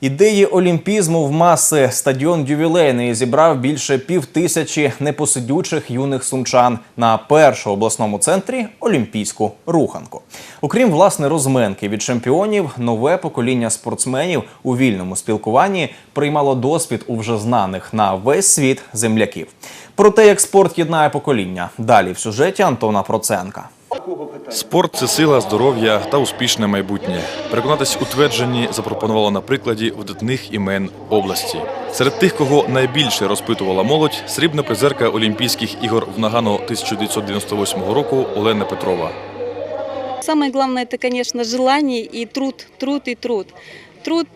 Ідеї олімпізму в маси стадіон ювілейний зібрав більше пів тисячі непосидючих юних сумчан на першому обласному центрі олімпійську руханку. Окрім власне розменки від чемпіонів, нове покоління спортсменів у вільному спілкуванні приймало досвід у вже знаних на весь світ земляків. Про те, як спорт єднає покоління, далі в сюжеті Антона Проценка. Спорт це сила, здоров'я та успішне майбутнє. Переконатись у твердженні запропонувало на прикладі видатних імен області. Серед тих, кого найбільше розпитувала молодь, срібна призерка Олімпійських ігор в Нагано 1998 року Олена Петрова. Самое главное, это, конечно, желание и труд, труд и труд. Труд,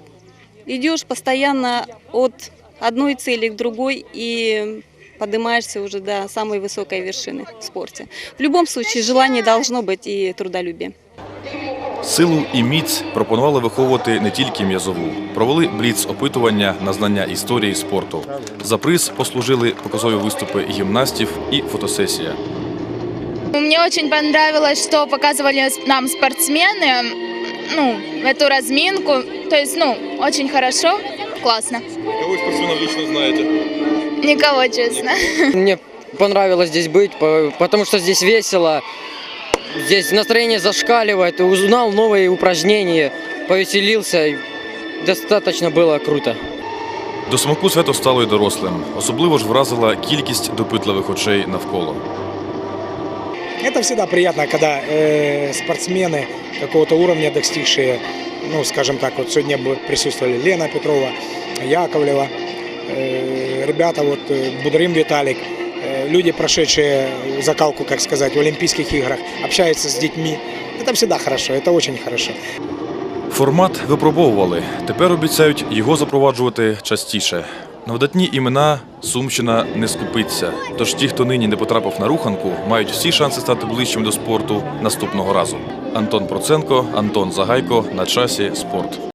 идешь постоянно от одной цели к другой и поднимаешься уже до самой высокой вершины в спорте. В любом случае, желание должно быть и трудолюбие. Силу і міць пропонували виховувати не тільки м'язову. Провели бліц опитування на знання історії спорту. За приз послужили показові виступи гімнастів і фотосесія. Мне очень понравилось, что показывали нам спортсмены, ну, эту разминку. То есть, ну, очень хорошо, классно. Кого спортсменів лично знаєте? Никого, честно. Мне понравилось здесь быть, по- потому что здесь весело. Здесь настроение зашкаливает. Узнал новые упражнения, повеселился. Достаточно было круто. До смаку свято стало й дорослим. Особливо ж вразила кількість допитливих очей навколо. Это всегда приятно, когда э, спортсмены какого-то уровня достигшие, ну, скажем так, вот сегодня присутствовали Лена Петрова, Яковлева, э, ребята, вот э, Будрим Виталик, э, люди, прошедшие закалку, как сказать, в Олимпийских играх, общаются с детьми. Это всегда хорошо, это очень хорошо. Формат випробовували. Тепер обіцяють його запроваджувати частіше. На видатні імена Сумщина не скупиться. Тож ті, хто нині не потрапив на руханку, мають всі шанси стати ближчим до спорту наступного разу. Антон Проценко, Антон Загайко на часі спорт.